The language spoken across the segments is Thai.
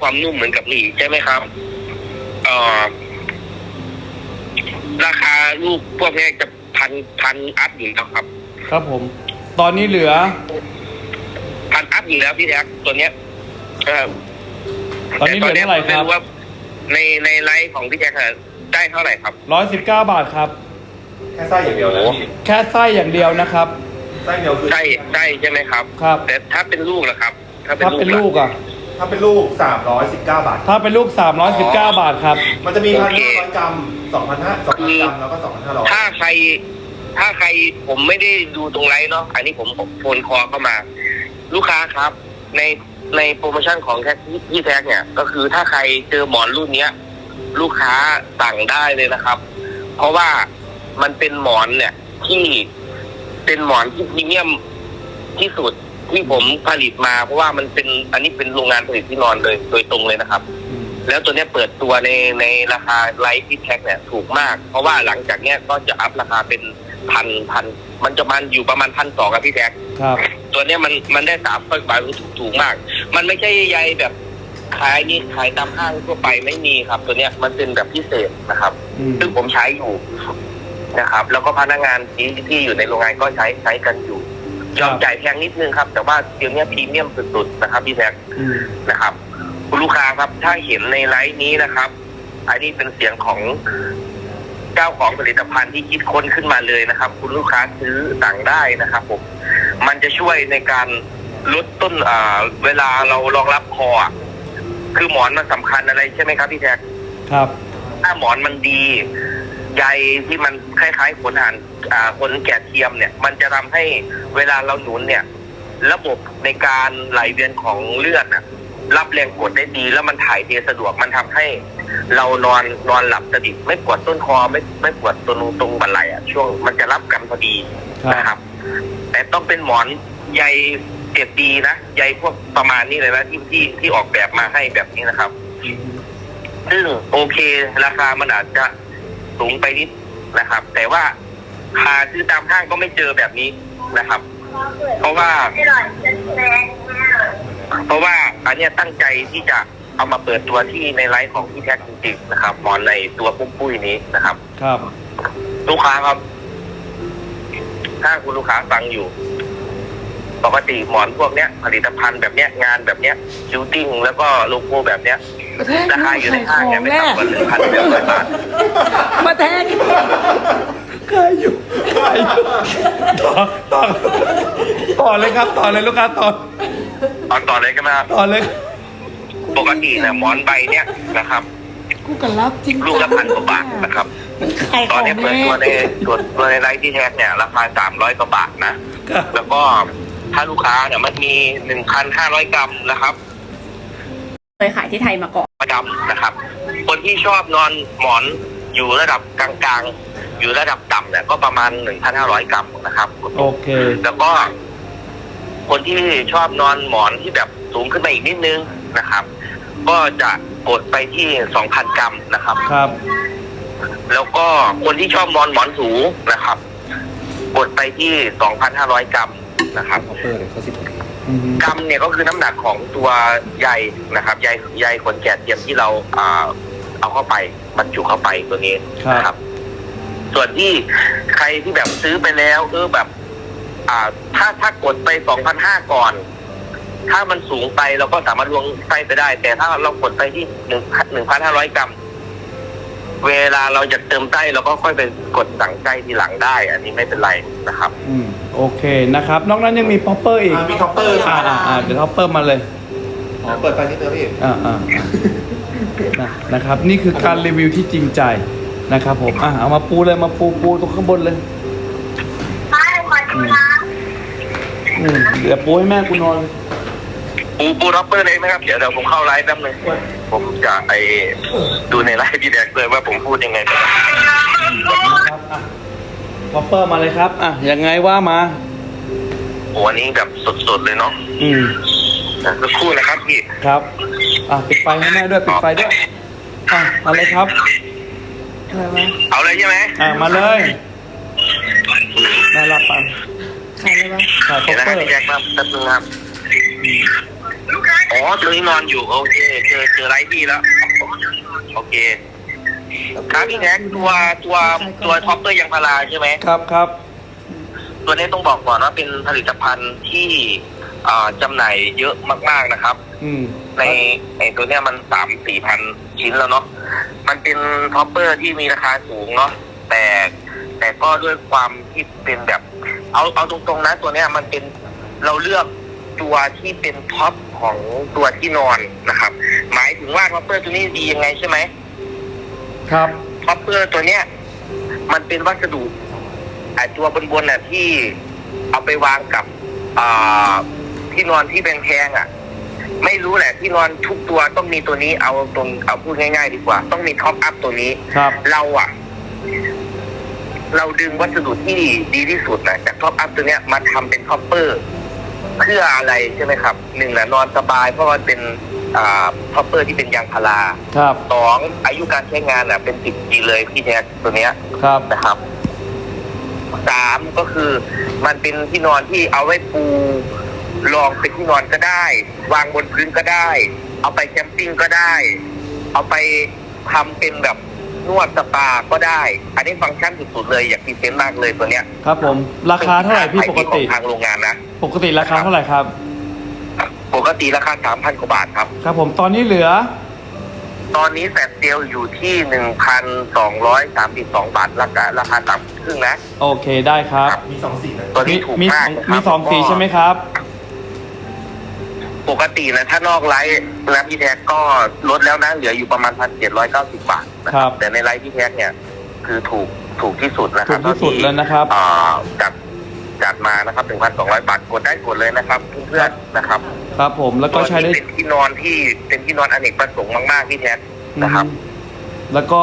ความนุ่มเหมือนกับหลีใช่ไหมครับเอ่อราคาลูกพวกนี้จะพันพันอัพอยู่แล้วครับ ครับผม ตอนนี้เหลือ พันอัพอยู่แล้วพี่แท็กตัวเนี้ยเออตอนนี้เหลือเท่าไหร่ครับแต่ตอนนี้ผมม่ว่าในในไลฟ์ของพี่แท็กอะได้เท่าไหร่ครับ ร้อยสิบเก้าบาทครับ แค่ไส้อย่างเดียวนะพี่แค่ไส้อย่างเดียวนะครับ ไส้เดียวคือใช่ใช่ใช่ไหมครับ ครับแต่ถ้าเป็นลูกล่ะครับ ถ้าเป็นถ้าเป็นลูกอะ ถ้าเป็นลูก 319 บาท ถ้าเป็นลูกสามร้อยสิบเก้าบาทครับ มันจะมีโอพันเคห้าร้อยกรัมสองพันห้าสองพันกรัมแล้วก็สองพันห้าร้อยถ้าใคร ถ้าใครผมไม่ได้ดูตรงไลฟ์เนาะอันนี้ผมผมโฟนคอเข้ามา ลูกค้าครับ ในในโปรโมชั่นของแท็กพี่แท็กเนี่ย ก็คือถ้าใครเจอหมอนรุ่นเนี้ย ลูกค้าสั่งได้เลยนะครับ เพราะว่ามันเป็นหมอนเนี่ยที่เป็นหมอนที่พรีเมียมที่สุด ที่ผมผลิตมาเพราะว่ามันเป็นอันนี้เป็นโรงงานผลิตที่นอนเลยโดยตรงเลยนะครับ แล้วตัวเนี้ยเปิดตัวในในราคาไลท์ที่แท็กเนี่ยถูกมาก เพราะว่าหลังจากเนี้ยก็จะอัพราคาเป็นพันพันมันจะมันอยู่ประมาณพันสองครับพี่แท็กครับ ตัวเนี้ยมันมันได้สามร้อยบาทถูกถูกมาก มันไม่ใช่ใยแบบขายนี่ขายตามห้างทั่วไปไม่มีครับ ตัวเนี้ยมันเป็นแบบพิเศษนะครับ อืม ซึ่งผมใช้อยู่นะครับ แล้วก็พนักงานที่ที่อยู่ในโรงงานก็ใช้ใช้กันอยู่ ยอมจ่ายแพงนิดนึงครับ แต่ว่าเดี๋ยวนี้พรีเมียมสุดๆนะครับพี่แท็กอืมนะครับคุณลูกค้าครับถ้าเห็นในไลฟ์นี้นะครับ อันนี้เป็นเสียงของเจ้าของผลิตภัณฑ์ที่คิดค้นขึ้นมาเลยนะครับ คุณลูกค้าซื้อสั่งได้นะครับผมมันจะช่วยในการลดต้นอ่าเวลาเรารองรับคออะคือหมอนมันสำคัญอะไรใช่ไหมครับพี่แท็กครับ ถ้าหมอนมันดี ใยที่มันคล้ายๆขนหันอ่าขนแกะเทียมเนี่ย มันจะทำให้เวลาเราหนุนเนี่ย ระบบในการไหลเวียนของเลือดน่ะรับแรงกดได้ดี แล้วมันถ่ายเทสะดวกมันทำให้ เรานอนนอนหลับสนิทไม่ปวดต้นคอไม่ไม่ปวดตรงตรงบันไหลอะช่วงมันจะรับกันพอดีครับ นะครับ แต่ต้องเป็นหมอนใยเจ็บดีนะใยพวกประมาณนี้เลยนะที่ที่ที่ออกแบบมาให้แบบนี้นะครับ ซึ่งโอเคราคามันอาจจะ สูงไปนิดนะครับ แต่ว่าหาซื้อตามห้างก็ไม่เจอแบบนี้นะครับ เพราะว่า เพราะว่าอันเนี้ยตั้งใจที่จะเอามาเปิดตัวที่ในไลฟ์ของพี่แท็กจริงๆนะครับหมอนในตัวปุ้มปุ้ยนี้นะครับ ครับ ลูกค้าครับ ถ้าคุณลูกค้าฟังอยู่ ปกติหมอนพวกเนี้ย ผลิตภัณฑ์แบบเนี้ยงานแบบเนี้ยชิวติ้งแล้วก็โลโก้แบบเนี้ยราคาอยู่ในห้างเนี่ยไม่ต่ำกว่าหนึ่งพันหนึ่งร้อยบาท มาแทง ใครอยู่ใครอยู่ต่อต่อต่อ เลยครับต่อเลยลูกค้าต่อตอนต่อเลยกันนะครับต่อเลยปกติเนี่ยหมอนใบเนี้ยนะครับกูกันรับจริงลูกละพันกว่าบาทนะครับมันขายขตออนงนี้เปิดแม่ตัวในตัวตัวในไลฟ์ที่แท็กเนี่ยราคาสามร้อยกว่าบาทนะครับแล้วก็ถ้าลูกค้าเนี่ยมันมีหนึ่งพันห้าร้อยกรัมนะครับเคยขายที่ไทยมาก่อนประจำนะครับ คนที่ชอบนอนหมอนอยู่ระดับกลางๆ อยู่ระดับต่ำเนี่ยก็ประมาณหนึ่งพันห้าร้อยกรัมนะครับ โอเค แล้วก็ คนที่ชอบนอนหมอนที่แบบสูงขึ้นไปอีกนิดนึงนะครับ ก็จะกดไปที่สองพันกรัมนะครับ ครับ แล้วก็คนที่ชอบนอนหมอนสูงนะครับ กดไปที่สองพันห้าร้อยกรัมนะครับเออเดี๋ยวเขาสิบอืมกรัมเนี่ยก็คือน้ำหนักของตัวใยนะครับใยใยขนแกะเทียมที่เราอ่าเอาเข้าไปบรรจุเข้าไปตัวนี้นะครับ ส่วนที่ใครที่แบบซื้อไปแล้ว เออแบบ อ่า ถ้าถ้ากดไปสองพันห้าก่อน ถ้ามันสูงไปเราก็สามารถลวงไส้ไปได้ แต่ถ้าเรากดไปที่หนึ่งหนึ่งพันห้าร้อยกรัม เวลาเราจะเติมไส้เราก็ค่อยไปกดสั่งไส้ทีหลังได้ อันนี้ไม่เป็นไรนะครับ อืมโอเคนะครับ นอกนั้นยังมีป๊อปเปอร์อีกอ่ามีท็อปเปอร์คอ่ารับอ่าอ่าเดี๋ยวท็อปเปอร์มาเลยอ๋อเปิดไฟนิดนึงพี่อ่าอ่านะนะครับ นี่คือการรีวิวที่จริงใจนะครับผมอะเอามาปูเลยมาปูปูตรงข้างบนเลย อืมเดี๋ยวปูให้แม่กูนอนปูปูร็อปเปอร์เลยไหมครับ เดี๋ยวเดี๋ยวผมเข้าไลฟ์แป๊บนึงผมจะไอดูในไลฟ์พี่แดกเลยว่าผมพูดยังไงบ้างครับอะป๊อปเปอร์มาเลยครับ อะยังไงว่ามา โอ้อันนี้แบบสดๆเลยเนาะอืมสักครู่นะครับพี่ ครับ อะปิดไฟให้แม่ด้วยปิดไฟด้วย อะมาเลยครับ อะไรวะเอาเลยใช่ไหม อะมาเลยแม่รับปัน ขายอะไรวะถ่ายป๊อเดี๋ยปวนะเปคอรับร์พี่แดกมาแป๊บนึงครับอ๋อตัวนี้นอนอยู่ โอเค เจอเจอไลฟ์พี่แล้ว โอเค ครับพี่แท็กตัวตัวตัวท็อปเปอร์ยางพาราใช่ไหม ครับครับ ตัวนี้ต้องบอกก่อนว่าเป็นผลิตภัณฑ์ที่อ่าจำหน่ายเยอะมาก ๆนะครับ อืมในไอตัวเนี้ยมันสามสี่พันชิ้นแล้วเนาะ มันเป็นท็อปเปอร์ที่มีราคาสูงเนาะ แต่แต่ก็ด้วยความที่เป็นแบบ เอาเอาตรงๆนะตัวเนี้ยมันเป็นเราเลือกตัวที่เป็นท็อปของตัวที่นอนนะครับ หมายถึงว่าท็อปเปอร์ตัวนี้ดียังไงใช่ไหมครับท็อปเปอร์ตัวเนี้ย มันเป็นวัสดุไอตัวบนๆน่ะที่เอาไปวางกับอ่าที่นอนที่แพงๆอะ ไม่รู้แหละที่นอนทุกตัวต้องมีตัวนี้เอาตรงเอาพูดง่าย ๆ ดีกว่า ต้องมีท็อปอัพตัวนี้ครับเราอะ เราดึงวัสดุที่ดีที่สุดนะจากท็อปอัพตัวเนี้ยมาทำเป็นท็อปเปอร์เพื่ออะไรใช่ไหมครับหนึ่งนะนอนสบายเพราะมันเป็นอ่าท็อปเปอร์ที่เป็นยางพาราครับสองอายุการใช้งานอะเป็นสิบปีเลยพี่แท็กตัวเนี้ยครับนะครับสามก็คือมันเป็นที่นอนที่เอาไว้ปูรองเป็นที่นอนก็ได้ วางบนพื้นก็ได้ เอาไปแคมปิ้งก็ได้ เอาไปทำเป็นแบบ นวดสปาก็ได้ อันนี้ฟังก์ชันสุดๆเลยอยากพรีเซนต์มากเลยตัวเนี้ยครับผม ราคาเท่าไหร่พี่ปกติของทางโรงงานนะปกติราคาเท่าไหร่ครับ ปกติราคาสามพันกว่าบาทครับ ครับผมตอนนี้เหลือ ตอนนี้แฟลชเซลอยู่ที่หนึ่งพันสองร้อยสามสิบสองบาทราคาราคาต่ำครึ่งนะ โอเคได้ครับ มีสองสีนะตัวมีนี้ถูกมีมาสกองนะครับมีสองสีใช่ไหมครับปกตินะถ้านอกไลฟ์นะพี่แท็กก็ลดแล้วนะเหลืออยู่ประมาณพันเจ็ดร้อยเก้าสิบบาทนะคครัรับ บ แต่ในไลฟ์พี่แท็กเนี่ย คือถูกถูกที่สุดนะคถูรับกที่สุดแล้วนะครับอ่าจัดจัดมานะครับหนึ่งพันสองร้อยบาทกดได้กดเลยนะครับเพื่อนๆนะครับครับผมแล้วก็ใช้ได้ ตัวนี้เป็นที่นอนที่เป็นที่นอนอเนกประสงค์มากๆพี่แท็กนะครับ อืมแล้วก็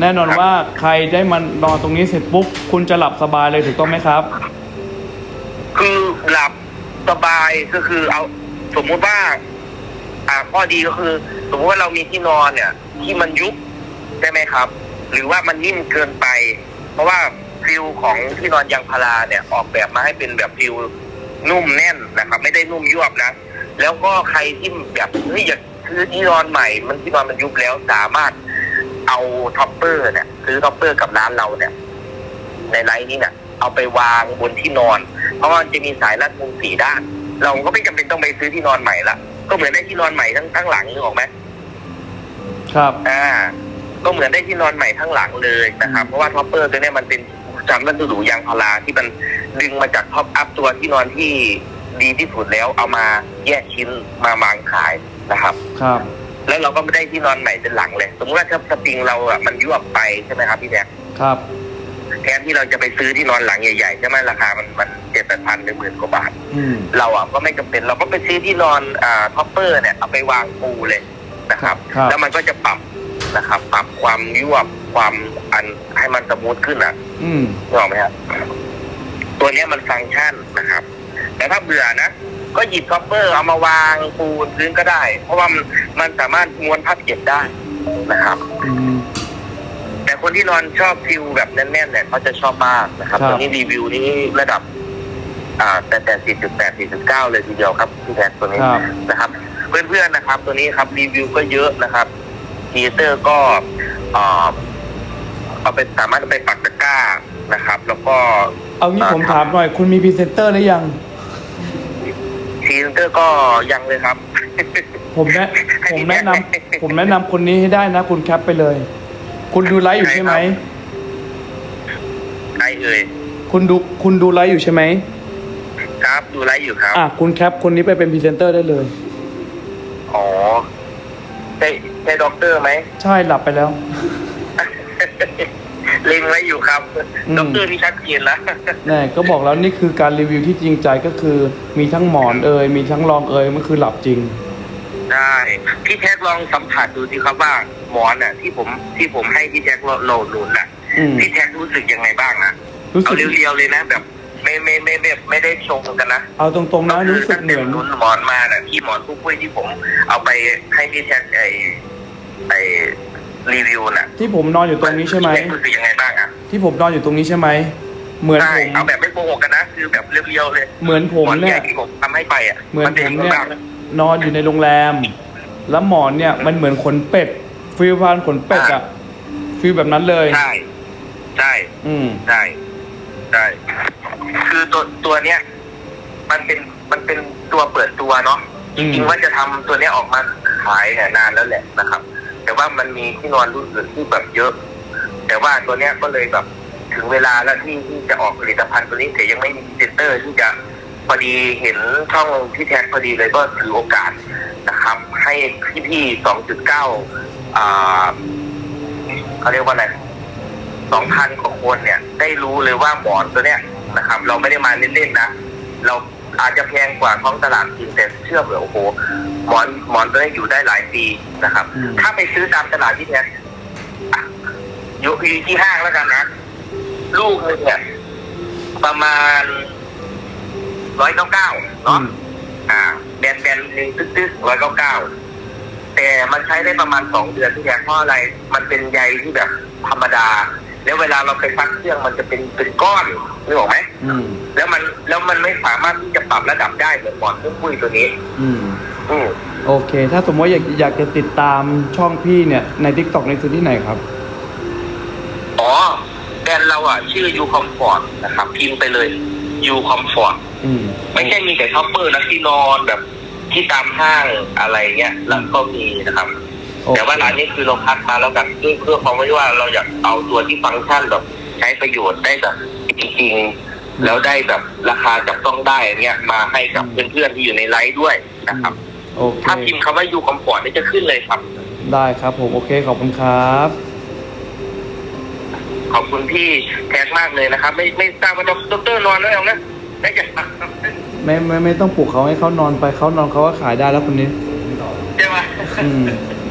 แน่นอนว่าใครได้มานอนตรงนี้เสร็จปุ๊บคุณจะหลับสบายเลยถูกต้องไหมครับ คือหลับสบายก็คือเอาสมมุติว่า อ่าข้อดีก็คือ สมมติว่าเรามีที่นอนเนี่ย ที่มันยุบใช่ไหมครับ หรือว่ามันนิ่มเกินไป เพราะว่าฟิลของที่นอนยางพาราเนี่ยออกแบบมาให้เป็นแบบฟิลนุ่มแน่นนะครับ ไม่ได้นุ่มยวบนะ แล้วก็ใครที่แบบเฮ้ยอยากซื้อที่นอนใหม่ มันที่นอนมันยุบแล้วสามารถเอาท็อปเปอร์เนี่ยซื้อท็อปเปอร์กับร้านเราเนี่ย ในไลน์นี้เนี่ยเอาไปวางบนที่นอน เพราะว่ามันจะมีสายรัดมุมสี่ด้าน เราก็ไม่จำเป็นต้องไปซื้อที่นอนใหม่ละก็เหมือนได้ที่นอนใหม่ทั้งทั้งหลังนึกออกไหม ครับ อ่า ก็เหมือนได้ที่นอนใหม่ทั้งหลังเลยนะครับ เพราะว่าท็อปเปอร์ตัวเนี้ยมันเป็นจำวัสดุยางพาราที่มันดึงมาจากท็อปอัพตัวที่นอนที่ดีที่สุดแล้วเอามาแยกชิ้นมาวางขายนะครับ ครับ แล้วเราก็ไม่ได้ที่นอนใหม่เป็นหลังเลย สมมติว่าถ้าสปริงเราอะมันยวบไปใช่ไหมครับพี่แดกครับ แทนที่เราจะไปซื้อที่นอนหลังใหญ่ๆใช่ไหมราคามันมันเจ็ดแปดพันหรือหมื่นกว่าบาท อืม เราอะก็ไม่จำเป็นเราก็ไปซื้อที่นอนอ่าท็อปเปอร์เนี่ยเอาไปวางปูเลย นะครับ ครับ แล้วมันก็จะปรับนะครับ ปรับความยวบความอันให้มันสมูทขึ้นอะอืมนึกออกไหมครับตัวเนี้ยมันฟังก์ชันนะครับ แต่ถ้าเบื่อนะ ก็หยิบท็อปเปอร์เอามาวางปูบนพื้นก็ได้ เพราะว่ามันมันสามารถม้วนพับเก็บได้นะครับ อืม แต่คนที่นอนชอบฟิลแบบแน่นๆเนี่ยเขาจะชอบมากนะครับครับตัวนี้รีวิวนี้ระดับ อ่าแต่แต่สี่จุดแปดสี่จุดเก้าเลยทีเดียวครับพี่แท็กตัวนี้ครับ นะครับ เพื่อนๆนะครับ ตัวนี้ครับรีวิวก็เยอะนะครับทีเตอร์ก็เอ่อเอาไปสามารถเอาไปปักตะกร้านะครับ แล้วก็เอางี้ผมถามหน่อย คุณมีพรีเซนเตอร์หรือยังทีเตอร์ก็ยังเลยครับ ผมแนะผมแนะนำผมแนะนำคนนี้ให้ได้นะ คุณแคปไปเลย คุณดูไลฟ์อยู่ใช่ไหมใครเอ่ยคุณดูคุณดูไลฟ์อยู่ใช่ไหมครับดูไลฟ์อยู่ครับ อะคุณแคปคนนี้ไปเป็นพรีเซนเตอร์ได้เลย อ๋อใช่ใช่ด็อกเตอร์ไหม ใช่หลับไปแล้ว เล็งไว้อยู่ครับอืม ด็อกเตอร์ที่ชัดเจนแล้ว แน่ก็บอกแล้วนี่คือการรีวิวที่จริงใจก็คือ มีทั้งหมอนเอ่ยมีทั้งรองเอ่ยมันคือหลับจริง ได้พี่แท็กลองสัมผัสดูสิครับว่าหมอนน่ะ ที่ผมที่ผมให้พี่แท็กโหลดหนุนน่ะอืมพี่แท็กรู้สึกยังไงบ้างนะรู้เอาสึกเรียวๆเลยนะแบบ ไม่ไม่ไม่ไม่ไม่ได้ชงกันนะเอาตรงๆนะรู้สึกเหมือนหนุนหมอนมาน่ะที่หมอนคู่คุยที่ผมเอาไปให้พี่แท็กไอไอรีวิวน่ะ ที่ผมนอนอยู่ตรงนี้ใช่ไหมพี่แท็กรู้สึกยังไงบ้างอะที่ผมนอนอยู่ตรงนี้ใช่ไหมเหมือนใช่ผมเอาแบบไม่โกหกกันนะคือแบบเรียวๆเลย เหมือนผมหมอนเนี่ใหญ่ยที่ผมทำให้ไปอะเหมือนเป็ผมยังไงเนี่ยบ้างนอนอยู่ในโรงแรม แล้วหมอนเนี่ยมันเหมือนขนเป็ดฟิลพานขนเป็ดอะฟิลแบบนั้นเลยใช่ใช่อืมใช่ใช่ คือตัวตัวเนี้ยมันเป็นมันเป็นตัวเปิดตัวเนาะอืจมริงๆว่าจะทำตัวเนี้ยออกมาขายเนี่ยนานแล้วแหละนะครับ แต่ว่ามันมีที่นอนรุ่นอื่นที่แบบเยอะ แต่ว่าตัวเนี้ยก็เลยแบบถึงเวลาแล้วที่ที่จะออกผลิตภัณฑ์ตัวนี้แต่ยังไม่มีพรีเซนเตอร์ที่จะพอดีเห็นช่องพี่แท็กพอดีเลยก็ถือโอกาสนะครับ ให้พี่ๆสองจุดเก้าอ่าเขาเรียกว่าอะไรสองพันกว่าคนเนี่ย ได้รู้เลยว่าหมอนตัวเนี้ย นะครับ เราไม่ได้มาเล่นๆนะ เราอาจจะแพงกว่าท้องตลาดจริงแต่เชื่อเถอะโอ้โหหมอนหมอนตัวนี้อยู่ได้หลายปีนะครับอืมถ้าไปซื้อตามตลาดที่แท้อะอยู่อยู่ที่ห้างแล้วกันนะ ลูกหนึงเนี่ยประมาณร้อยเก้าเก้าอืเนาะมอ่าแบนแบนหนึ่งตึ๊กร้อยเก้าเก้าแต่มันใช้ได้ประมาณสองเดือนที่แท้เพราะอะไร มันเป็นใยที่แบบธรรมดา แล้วเวลาเราไปซักเครื่องมันจะเป็นเป็นก้อนนึกออกไหมอืม แล้วมันแล้วมันไม่สามารถที่จะปรับระดับได้เหมือนหมอนเครื่องปุ้ยตัวนี้ อืม อืมโอเค ถ้าสมมติว่าอยากอยากจะติดตามช่องพี่เนี่ย ใน t ิ k t o k ในซื้อที่ไหนครับ อ๋อแบรนด์เราอะ ชื่อ U Comfort นะครับพิมพ์ไปเลย U Comfort อืม ไม่ใช่มีแต่ท็อปเปอร์นะที่นอนแบบที่ตามห้างอะไรเงี้ย แล้วก็มีนะครับโอเค แต่ว่าร้านนี้คือเราคัดมาแล้วกันด้วยเพื่อความไม่ว่าเราอยากเอาตัวที่ฟังก์ชันแบบใช้ประโยชน์ได้แบบจริงๆแล้วได้แบบราคาจับต้องได้อันเนี้ยมาให้กับเพื่อนๆที่อยู่ในไลฟ์ด้วยนะครับโอเคถ้าพิมพ์คำว่ายูคอมฟอร์ตนี่จะขึ้นเลยครับ ได้ครับผมโอเคขอบคุณครับ ขอบคุณพี่แท็กมากเลยนะครับ ไม่ไม่ทราบว่าดรนอนแล้วยังนะได้จะไม่ไม่ไม่ต้องปลุกเขาให้เขานอนไปเขานอนเขาก็ขายได้แล้วคนนี้ใช่ไหมอืม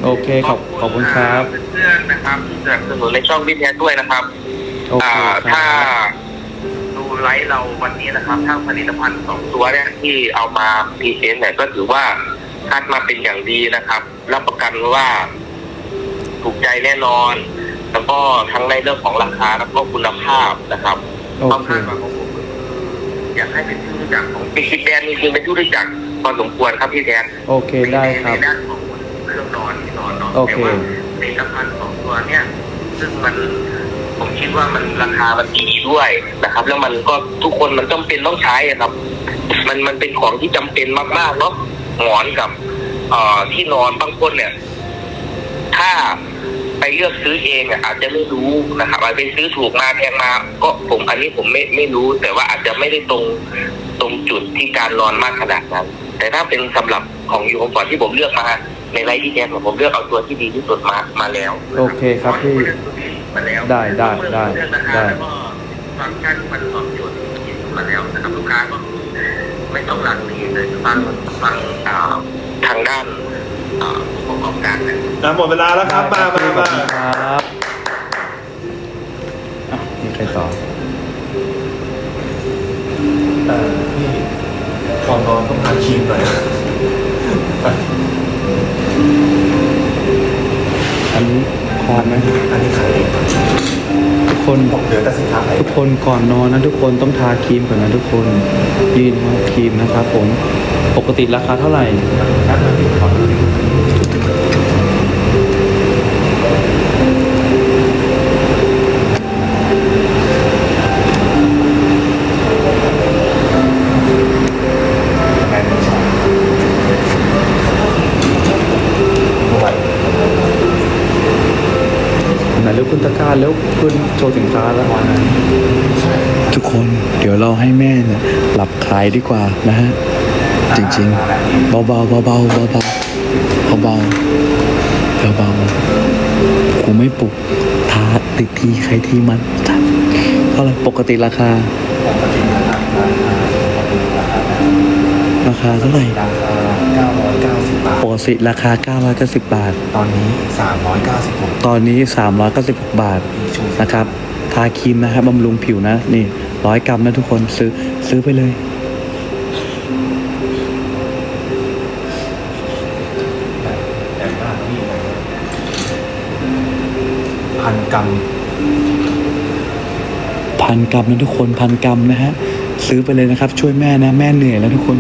โอเคขอบขอบคุณครับ เพื่อนๆนะครับที่สนับสนุนในช่องพี่แท็กด้วยนะครับโอเคอ่าคถ้ารับดูไลฟ์เราวันนี้นะครับถ้าผลิตภัณฑ์สองตัวเนี่ยที่เอามาพรีเซนต์เนี่ยก็ถือว่าคัดมาเป็นอย่างดีนะครับ รับประกันว่าถูกใจแน่นอน แล้วก็ทั้งในเรื่องของราคาแล้วก็คุณภาพนะครับ โอความเค คาดหวังของผมอยากให้เป็นที่รู้จักของปิกิแบรนด์จริงๆเป็นที่รู้จักพอสมควรครับพี่แทนโอเคได้ครับ ในด้านของเครื่องนอนที่นอนเนาะ โอเค แต่ว่าผลิตภัณฑ์สองตัวเนี่ย ซึ่งมันผมคิดว่ามันราคามันดีด้วยนะครับ แล้วมันก็ทุกคนมันจำเป็นต้องใช้อะครับ มันมันเป็นของที่จำเป็นมากๆเนาะหมอนกับเอ่อที่นอนบางคนเนี่ย ถ้าไปเลือกซื้อเองอะอาจจะไม่รู้นะครับอาจไปซื้อถูกมาแพงมา ก็ผมอันนี้ผมไม่ไม่รู้ แต่ว่าอาจจะไม่ได้ตรงตรงจุดที่การนอนมากขนาดนั้น แต่ถ้าเป็นสำหรับของยูคอมฟอร์ตที่ผมเลือกมา ในไลฟ์ที่แทนผมเลือกเอาตัวที่ดีที่สุดมามาแล้วโอเคครับพี่มาแล้วได้ได้ได้เลือกราคาได้แล้วก็ฟังก์ชันที่มันตอบโจทย์ที่สุดมาแล้วนะครับลูกค้าก็ไม่ต้องหลังเลเลยฟังฟังอ่าทางด้านอ่าผู้ประกอบการนะอะหมดเวลาแล้วครับมามาขอบมาคุณครับอะมีใครต่อเอ่อพี่ก่อนนอนต้องทานครีมหน่อย อันนี้ พอไหมอันนี้ขายเองทุกคนเหลือแต่สินค้าขายทุกคนก่อนนอนนะทุกคนต้องทาครีมก่อนนะทุกคนยืนว่าครีมนะครับผมปกติราคาเท่าไหร่ นัดมาที่ขอดูดิยังไงไม่ใช่ดูไว้ ไหนเร็วคุณตะการแล้วคุณโชว์สินค้าแล้วนะทุกคนเดี๋ยวเราให้แม่เนี่ยหลับขายดีกว่านะฮะ จริงๆ เบาๆเบาๆเบาๆเบาๆเบาๆเบาๆกูไม่ปลุกท้าติดทีใครทีมันเท่าไหร่ปกติราคาปกตินะครับราคาราคาเท่าไหร่ ปกติราคา 990 บาท ตอนนี้ 396ตอนนี้ 396 บาทมีชูนะครับทาครีมนะครับบำรุงผิวนะ นี่ร้อยกรัมนะทุกคนซื้อซื้อไปเลยใหญ่มากพี่พันกรัมพันกรัมนะทุกคนพันกรัมนะฮะซื้อไปเลยนะครับ ช่วยแม่นะ แม่เหนื่อยแล้วทุกคน